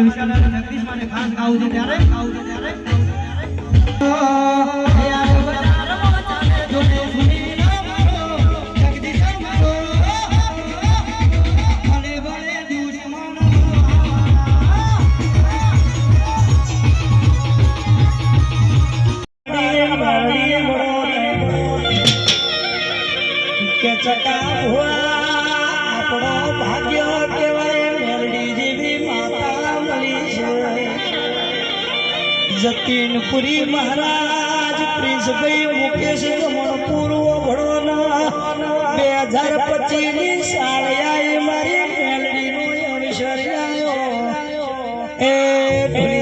વિશાલ જોડે સુની મારો કે ચકા ભાગ્ય કહેવાય જતીનપુરી મહારાજ, પ્રિન્સભાઈ મુકેશ રમણપુરો ભણોના બે હજાર પચીસની શાળિયા મારી મેલડીનું અવસર એ